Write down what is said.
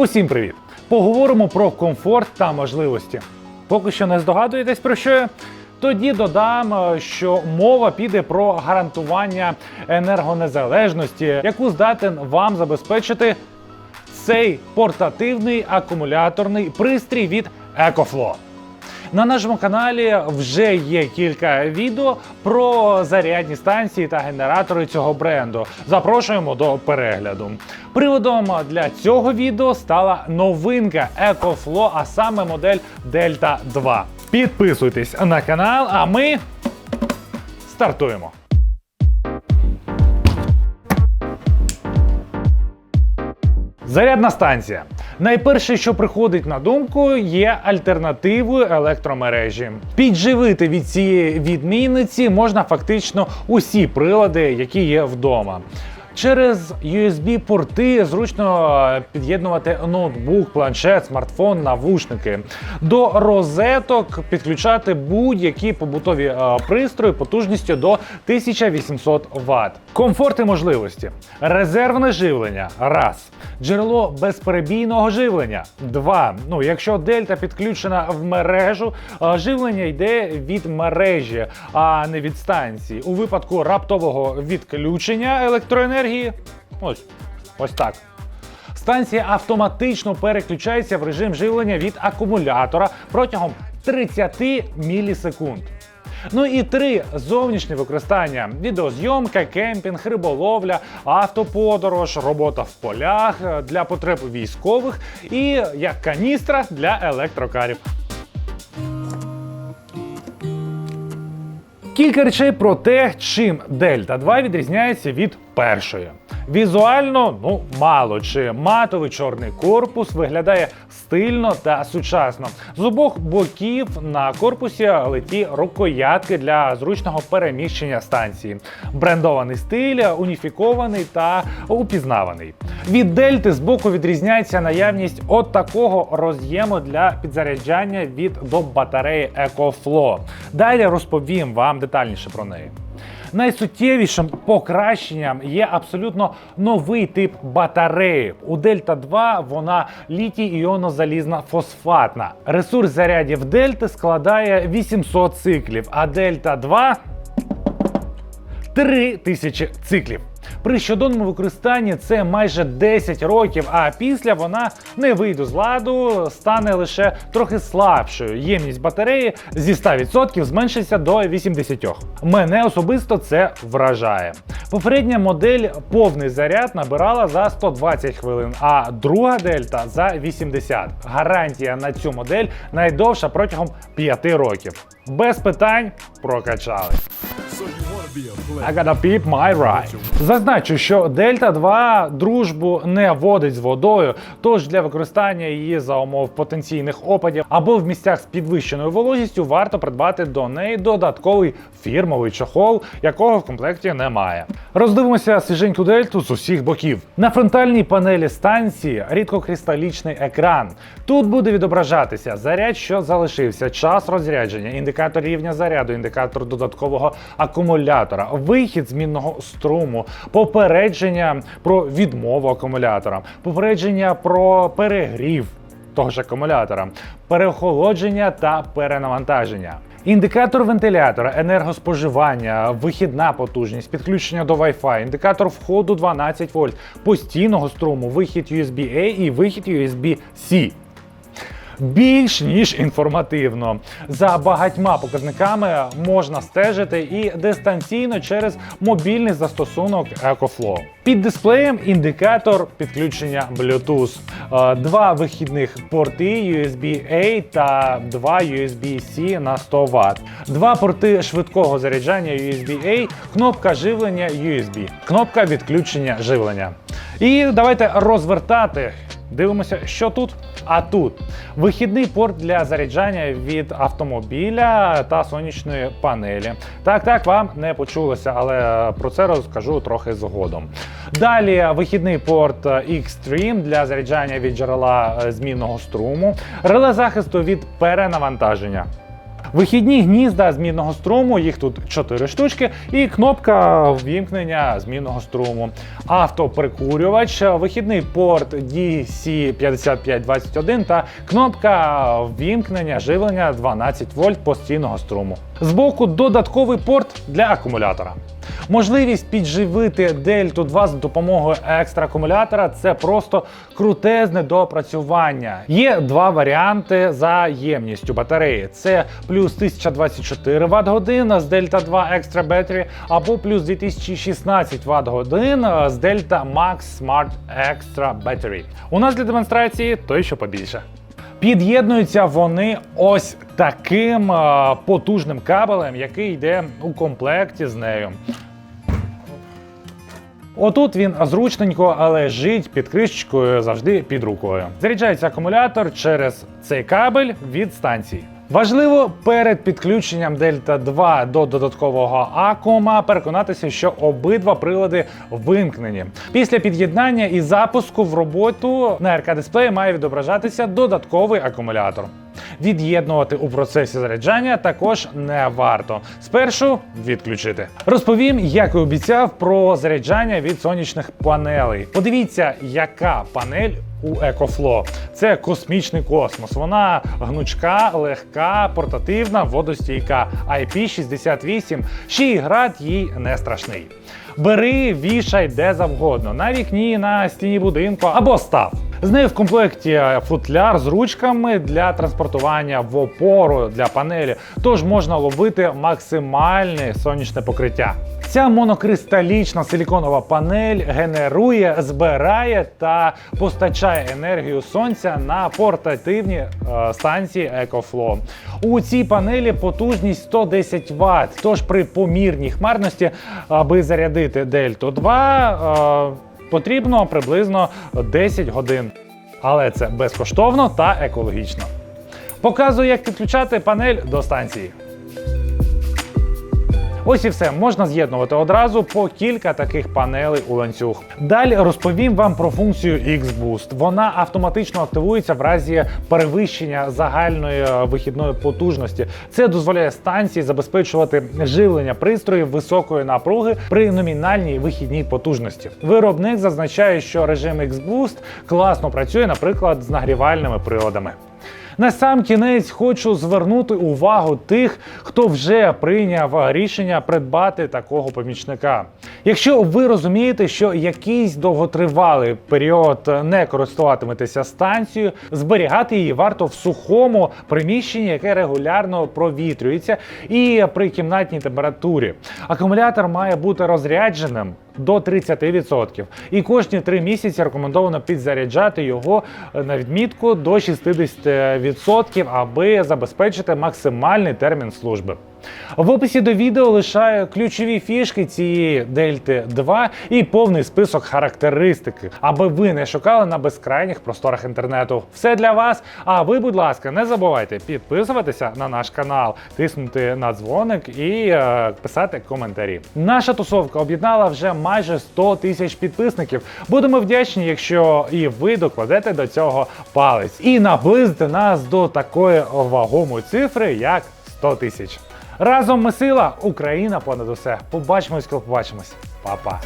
Усім привіт! Поговоримо про комфорт та можливості. Поки що не здогадуєтесь про що я? Тоді додам, е, що мова піде про гарантування енергонезалежності, яку здатен вам забезпечити цей портативний акумуляторний пристрій від EcoFlow. На нашому каналі вже є кілька відео про зарядні станції та генератори цього бренду. Запрошуємо до перегляду. Приводом для цього відео стала новинка EcoFlow, а саме модель Delta 2. Підписуйтесь на канал, а ми стартуємо. Зарядна станція. Найперше, що приходить на думку, є альтернативою електромережі. Підживити від цієї відмінниці можна фактично усі прилади, які є вдома. Через USB-порти зручно під'єднувати ноутбук, планшет, смартфон, навушники. До розеток підключати будь-які побутові е, пристрої потужністю до 1800 Вт. Комфорт і можливості. Резервне живлення. Раз. Джерело безперебійного живлення. Два. Ну, якщо дельта підключена в мережу, е, живлення йде від мережі, а не від станції. У випадку раптового відключення електроенергії. Ось, ось так. Станція автоматично переключається в режим живлення від акумулятора протягом 30 мілісекунд. Ну і три зовнішні використання: відеозйомка, кемпінг, риболовля, автоподорож, робота в полях для потреб військових і як каністра для електрокарів. Кілька речей про те, чим Дельта 2 відрізняється від першої. Візуально, ну мало чи матовий чорний корпус виглядає стильно та сучасно. З обох боків на корпусі леті рукоятки для зручного переміщення станції. Брендований стиль, уніфікований та упізнаваний. Від дельти з боку відрізняється наявність от такого роз'єму для підзаряджання від доп батареї EcoFlow. Далі розповім вам детальніше про неї. Найсуттєвішим покращенням є абсолютно новий тип батареї. У Дельта 2 вона літій іонозалізна фосфатна. Ресурс зарядів Дельти складає 800 циклів, а Дельта 2 3000 циклів. При щоденному використанні це майже 10 років, а після вона не вийде з ладу, стане лише трохи слабшою. Ємність батареї зі 100% зменшиться до 80%. Мене особисто це вражає. Попередня модель повний заряд набирала за 120 хвилин, а друга дельта за 80. Гарантія на цю модель найдовша протягом 5 років. Без питань прокачали. I gotta peep my ride. Зазначу, що Дельта 2 дружбу не водить з водою, тож для використання її за умов потенційних опадів або в місцях з підвищеною вологістю варто придбати до неї додатковий фірмовий чохол, якого в комплекті немає. Роздивимося свіженьку дельту з усіх боків. На фронтальній панелі станції рідкокристалічний екран. Тут буде відображатися заряд, що залишився, час розрядження, індикатор рівня заряду, індикатор додаткового акумулятора, вихід змінного струму, попередження про відмову акумулятора, попередження про перегрів того ж акумулятора, переохолодження та перенавантаження. Індикатор вентилятора, енергоспоживання, вихідна потужність, підключення до Wi-Fi, індикатор входу 12 вольт, постійного струму, вихід USB-A і вихід USB-C. Більш ніж інформативно. За багатьма показниками можна стежити і дистанційно через мобільний застосунок EcoFlow. Під дисплеєм індикатор підключення Bluetooth, Е, два вихідних порти USB-A та два USB-C на 100 Вт, два порти швидкого заряджання USB-A, кнопка живлення USB, кнопка відключення живлення. І давайте розвертати. Дивимося, що тут. А тут вихідний порт для заряджання від автомобіля та сонячної панелі. Так, так, вам не почулося, але про це розкажу трохи згодом. Далі вихідний порт Xtreme для заряджання від джерела е, змінного струму, реле захисту від перенавантаження. Вихідні гнізда змінного струму, їх тут 4 штучки, і кнопка ввімкнення змінного струму. Автоприкурювач, вихідний порт DC5521 та кнопка ввімкнення живлення 12 вольт постійного струму. Збоку додатковий порт для акумулятора. Можливість підживити Дельту 2 з допомогою екстра акумулятора це просто крутезне доопрацювання. Є два варіанти за ємністю батареї: це плюс 1024 Вт годин з Delta 2 Extra Battery або плюс 2016 Вт годин з Delta Max Smart Extra Battery. У нас для демонстрації той, що побільше. Під'єднуються вони ось таким е, потужним кабелем, який йде у комплекті з нею. Отут він зручненько лежить під кришечкою завжди під рукою. Заряджається акумулятор через цей кабель від станції. Важливо перед підключенням Delta 2 до додаткового акума переконатися, що обидва прилади вимкнені. Після під'єднання і запуску в роботу на РК дисплеї має відображатися додатковий акумулятор. Від'єднувати у процесі заряджання також не варто. Спершу відключити. Розповім, як і обіцяв, про заряджання від сонячних панелей. Подивіться, яка панель у EcoFlow. Це космічний космос. Вона гнучка, легка, портативна, водостійка. IP68, ще й град їй не страшний. Бери, вішай де завгодно, на вікні, на стіні будинку або став. З нею в комплекті футляр з ручками для транспортування в опору для панелі, тож можна ловити максимальне сонячне покриття. Ця монокристалічна силіконова панель генерує, збирає та постачає енергію сонця на портативні е, станції EcoFlow. У цій панелі потужність 110 Вт, тож при помірній хмарності, аби зарядити Дельту 2, е, потрібно приблизно 10 годин. Але це безкоштовно та екологічно. Показую, як підключати панель до станції. Ось і все можна з'єднувати одразу по кілька таких панелей у ланцюг. Далі розповім вам про функцію X-Boost. Вона автоматично активується в разі перевищення загальної е, вихідної потужності. Це дозволяє станції забезпечувати живлення пристроїв високої напруги при номінальній вихідній потужності. Виробник зазначає, що режим X-Boost класно працює, наприклад, з нагрівальними приладами. На сам кінець хочу звернути увагу тих, хто вже прийняв рішення придбати такого помічника. Якщо ви розумієте, що якийсь довготривалий період не користуватиметеся станцією, зберігати її варто в сухому приміщенні, яке регулярно провітрюється, і при кімнатній температурі. Акумулятор має бути розрядженим до 30%. І кожні 3 місяці рекомендовано підзаряджати його на відмітку до 60%, аби забезпечити максимальний термін служби. В описі до відео лишаю ключові фішки цієї Дельти 2 і повний список характеристики, аби ви не шукали на безкрайніх просторах інтернету. Все для вас. А ви, будь ласка, не забувайте підписуватися на наш канал, тиснути на дзвоник і е, писати коментарі. Наша тусовка об'єднала вже майже 100 тисяч підписників. Будемо вдячні, якщо і ви докладете до цього палець і наблизите нас до такої вагомої цифри, як 100 тисяч. Разом ми сила, Україна понад усе. Побачимось, коли побачимось. Па-па.